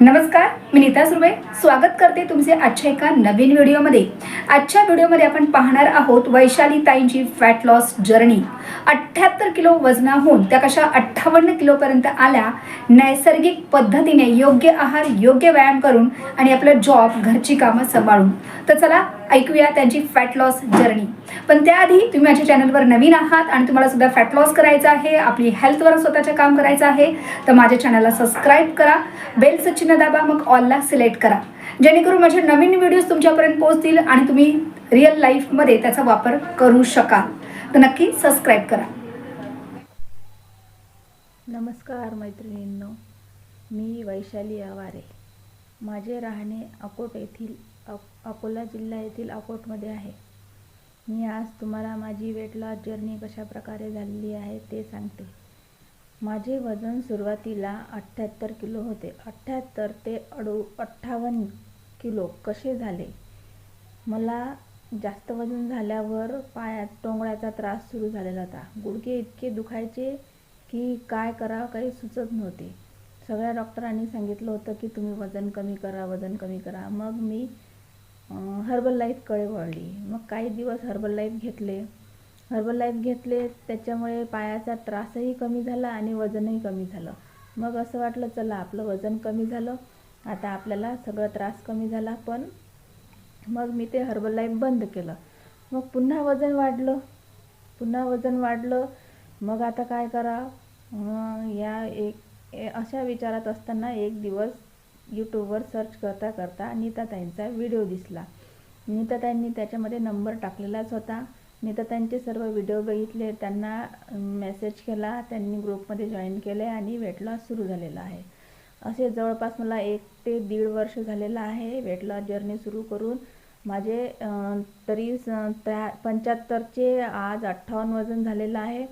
नमस्कार मी नीता सुर्वे. स्वागत करते तुमचे आजच्या एका नवीन व्हिडिओमध्ये. आजच्या व्हिडिओमध्ये आपण पाहणार आहोत वैशाली ताईंची फॅट लॉस जर्नी अठ्ठ्याहत्तर किलो वजनाहून त्या कशा अठ्ठावन्न किलोपर्यंत आल्या नैसर्गिक पद्धतीने योग्य आहार योग्य व्यायाम करून आणि आपलं जॉब घरची कामं सांभाळून. तर चला ऐकूया त्यांची फॅट लॉस जर्नी पण त्याआधी तुम्ही माझ्या चॅनलवर नवीन आहात आणि तुम्हाला सुद्धा फॅट लॉस करायचं आहे आपली हेल्थवर स्वतःचं काम करायचं आहे तर माझ्या चॅनलला सबस्क्राईब करा बेलचं चिन्ह दाबा मग ऑलला सिलेक्ट करा. जेणेकरून माझे नवीन व्हिडिओज तुमच्यापर्यंत पोहोचतील आणि तुम्ही रिअल लाईफमध्ये त्याचा वापर करू शकाल. तर नक्की सबस्क्राईब करा. नमस्कार मैत्रिणींनो मी वैशाली आवारे. माझे राहणे अकोट येथील अप अकोला जिल्हा येथील अकोटमध्ये आहे. मी आज तुम्हाला माझी वेट लॉस जर्नी कशा प्रकारे झालेली आहे ते सांगते. माझे वजन सुरुवातीला अठ्ठ्याहत्तर किलो होते. अठ्ठ्याहत्तर ते अडू अठ्ठावन्न किलो कसे झाले? मला जास्त वजन झाल्यावर पायात टोंगळ्याचा त्रास सुरू झालेला होता. गुडघे इतके दुखायचे की काय करावं काही सुचत नव्हते. सगळ्या डॉक्टरांनी सांगितलं होतं की तुम्ही वजन कमी करा वजन कमी करा. मग मी हर्बल लाईफकडे वळली मग काही दिवस हर्बल लाईफ घेतले. हर्बल लाईफ घेतले त्याच्यामुळे पायाचा त्रासही कमी झाला आणि वजनही कमी झालं. मग असं वाटलं चला आपलं वजन कमी झालं. आता आपल्याला सगळं त्रास कमी झाला पण मग मी ते हर्बल लाईफ बंद केलं. मग पुन्हा वजन वाढलं. पुन्हा वजन वाढलं. मग आता काय करा? या एक अशा विचारात असताना एक दिवस यूट्यूबवर सर्च करता करता नीताताईंचा व्हिडिओ दिसला. नीताताईंनी त्याच्यामध्ये नंबर टाकलेलाच होता. नीताताईंचे सर्व व्हिडिओ बघितले. त्यांना मेसेज केला. त्यांनी ग्रुपमध्ये जॉईन केले आणि वेट लॉस सुरू झालेला आहे. असे जवळपास मला एक ते दीड वर्ष झालेलं आहे वेट लॉस जर्नी सुरू करून. माझे तरी स- त्या पंच्याहत्तरचे आज अठ्ठावन्न वजन झालेलं आहे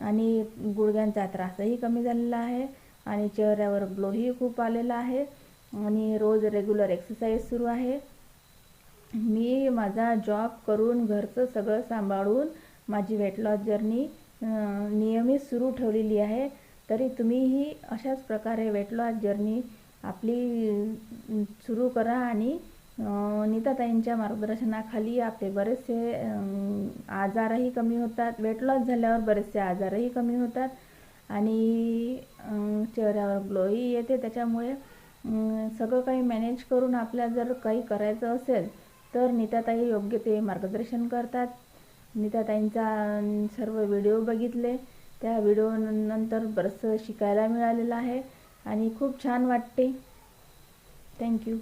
आणि गुडघ्यांचा त्रासही कमी झालेला आहे आणि चेहऱ्यावर ग्लोही खूप आलेला आहे. आणि रोज रेग्युलर एक्सरसाइज सुरू आहे. मी माझा जॉब करून घरचं सगळं सांभाळून माझी वेट लॉस जर्नी नियमित सुरू ठेवलेली आहे. तरी तुम्हीही अशाच प्रकारे वेट लॉस जर्नी आपली सुरू करा आणि नीताताईंच्या मार्गदर्शनाखाली आपले बरेचसे आजारही कमी होतात. वेट लॉस झाल्यावर बरेचसे आजारही कमी होतात. आणि चेहऱ्यावर ग्लोही येते. त्याच्यामुळे सगळं काही मॅनेज करून आपल्या जर काही करायचं असेल तर नीताताई योग्य ते मार्गदर्शन करतात. नीताताईंचा सर्व व्हिडिओ बघितले. त्या व्हिडिओ नंतर बरंचसं शिकायला मिळालेलं आहे आणि खूप छान वाटते. थँक्यू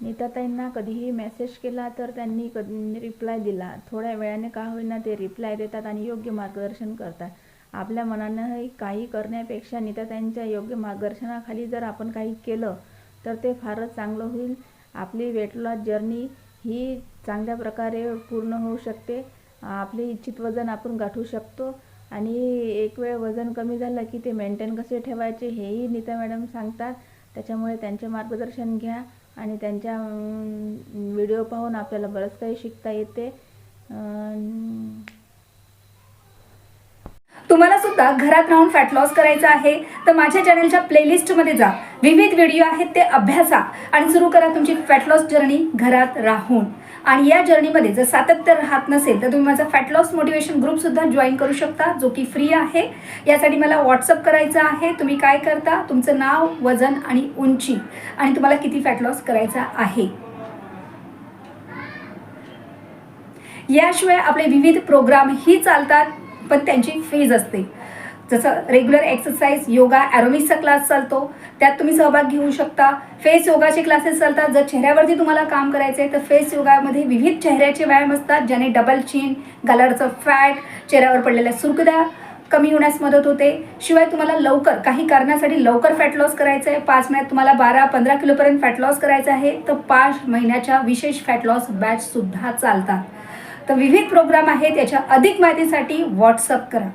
नीताताईंना कधीही मेसेज केला तर त्यांनी कधी रिप्लाय दिला. थोड्या वेळाने का होईना ते रिप्लाय देतात आणि योग्य मार्गदर्शन करतात. आपल्या मनानंही काही करण्यापेक्षा नीताताईंच्या योग्य मार्गदर्शनाखाली जर आपण काही केलं तर ते फारच चांगलं होईल. आपली वेट लॉस जर्नी ही चांगल्या प्रकारे पूर्ण होऊ शकते. आपले इच्छित वजन आपण गाठू शकतो. आणि एक वेळ वजन कमी झालं की ते मेंटेन कसे ठेवायचे हेही नीता मॅडम सांगतात. त्याच्यामुळे त्यांचे मार्गदर्शन घ्या आणि त्यांच्या व्हिडिओ पाहून आपल्याला बरंच काही शिकता येते. तुम्हाला सुद्धा घरात राहून फॅट लॉस करायचा आहे तर माझ्या चॅनलच्या प्लेलिस्टमध्ये जा. विविध व्हिडिओ आहेत ते अभ्यासा आणि सुरू करा तुमची फॅट लॉस जर्नी घरात राहून. आणि या जर्नीमध्ये जर सातत्य राहत नसेल तर तुम्ही माझा फॅट लॉस मोटिवेशन ग्रुपसुद्धा जॉईन करू शकता जो की फ्री आहे. यासाठी मला व्हॉट्सअप करायचं आहे. तुम्ही काय करता? तुमचं नाव वजन आणि उंची. आणि तुम्हाला किती फॅट लॉस करायचा आहे? याशिवाय आपले विविध प्रोग्राम ही चालतात. पण त्यांची फीज असते. जसं रेग्युलर एक्सरसाइज योगा ॲरोबिक्सचा क्लास चालतो. त्यात तुम्ही सहभाग घेऊ शकता. फेस योगाचे क्लासेस चालतात. जर चेहऱ्यावरती तुम्हाला काम करायचं आहे तर फेस योगामध्ये विविध चेहऱ्याचे व्यायाम असतात. ज्याने डबल चीन गलरचं फॅट चेहऱ्यावर पडलेल्या सुरकुत्या कमी होण्यास मदत होते. शिवाय तुम्हाला लवकर काही कारणासाठी लवकर फॅट लॉस करायचं आहे. पाच महिन्यात तुम्हाला बारा पंधरा किलोपर्यंत फॅट लॉस करायचं आहे. तर पाच महिन्याच्या विशेष फॅट लॉस बॅचसुद्धा चालतात. तर विविध प्रोग्राम आहेत याच्या अधिक माहितीसाठी व्हॉट्सअप करा.